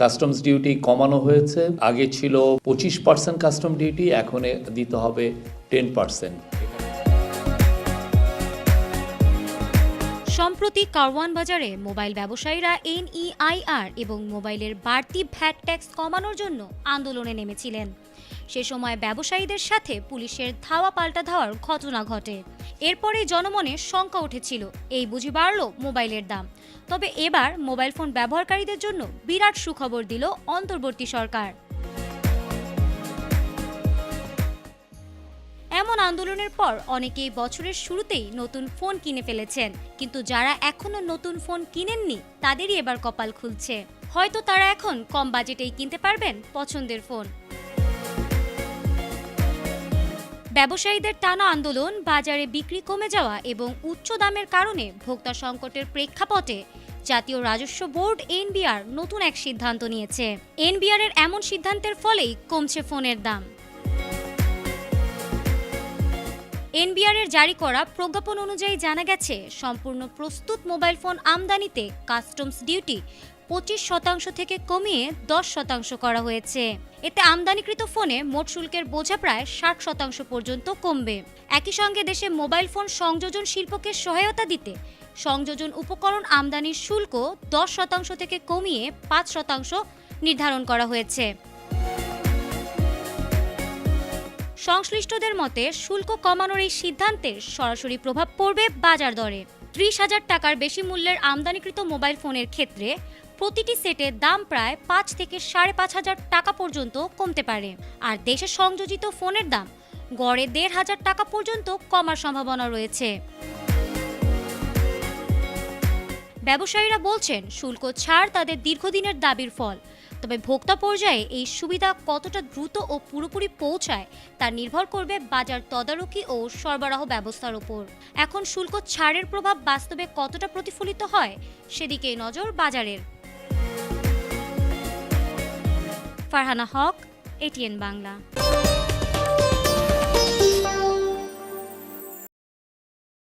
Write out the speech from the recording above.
Customs duty কমানো হয়েছে। আগে ছিল পঁচিশ পার্সেন্ট কাস্টম ডিউটি এখন দিতে হবে টেন পার্সেন্ট সম্প্রতি কারওয়ান বাজারে মোবাইল ব্যবসায়ীরা এনইআইআর এবং মোবাইলের বাড়তি ভ্যাট ট্যাক্স কমানোর জন্য আন্দোলনে নেমেছিলেন। সে সময় ব্যবসায়ীদের সাথে পুলিশের ধাওয়া পাল্টা ধাওয়ার ঘটনা ঘটে। এরপরে জনমনে শঙ্কা উঠেছিল। এই বুঝি বাড়ল মোবাইলের দাম। তবে এবার মোবাইল ফোন ব্যবহারকারীদের জন্য বিরাট সুখবর দিল অন্তর্বর্তী সরকার। এমন আন্দোলনের পর অনেকেই বছরের শুরুতেই নতুন ফোন কিনে ফেলেছেন। কিন্তু যারা এখনও নতুন ফোন কিনেননি, তাদেরই এবার কপাল খুলছে। হয়তো তারা এখন কম বাজেটেই কিনতে পারবেন পছন্দের ফোন। ব্যবসায়ীদের টানা আন্দোলন বাজারে বিক্রি কমে যাওয়া এবং উচ্চ দামের কারণে ভোক্তা সংকটের প্রেক্ষাপটে জাতীয় রাজস্ব বোর্ড এনবিআর নতুন এক সিদ্ধান্ত নিয়েছে। এনবিআর এর এমন সিদ্ধান্তের ফলেই কমছে ফোনের দাম। এনবিআর এর জারি করা প্রজ্ঞাপন অনুযায়ী জানা গেছে, সম্পূর্ণ প্রস্তুত মোবাইল ফোন আমদানিতে কাস্টমস ডিউটি পঁচিশ শতাংশ থেকে কমিয়ে দশ শতাংশ করা হয়েছে। এতে আমদানিকৃত ফোনে মোট শুল্কের বোঝা প্রায় ষাট শতাংশ পর্যন্ত কমবে। একই সঙ্গে দেশে মোবাইল ফোন সংযোজন শিল্পকে সহায়তা দিতে সংযোজন উপকরণ আমদানির শুল্ক দশ শতাংশ থেকে কমিয়ে পাঁচ শতাংশ নির্ধারণ করা হয়েছে। সংশ্লিষ্টদের মতে, শুল্ক কমানোর এই সিদ্ধান্তের সরাসরি প্রভাব পড়বে বাজার দরে। ত্রিশ হাজার টাকার বেশি মূল্যের আমদানিকৃত মোবাইল ফোনের ক্ষেত্রে প্রতিটি সেটের দাম প্রায় পাঁচ থেকে সাড়ে পাঁচ হাজার টাকা পর্যন্ত কমতে পারে। আর দেশে সংযোজিত ফোনের দাম গড়ে দেড় হাজার টাকা পর্যন্ত কমার সম্ভাবনা রয়েছে। ব্যবসায়ীরা বলছেন, শুল্ক ছাড় তাদের দীর্ঘদিনের দাবির ফল। তবে ভোক্তা পর্যায়ে এই সুবিধা কতটা দ্রুত ও পুরোপুরি পৌঁছায় তা নির্ভর করবে বাজার তদারকি ও সরবরাহ ব্যবস্থার উপর এখন শুল্ক ছাড়ের প্রভাব বাস্তবে কতটা প্রতিফলিত হয় সেদিকেই নজর বাজারের। ফারহানা হক এটিএন বাংলা।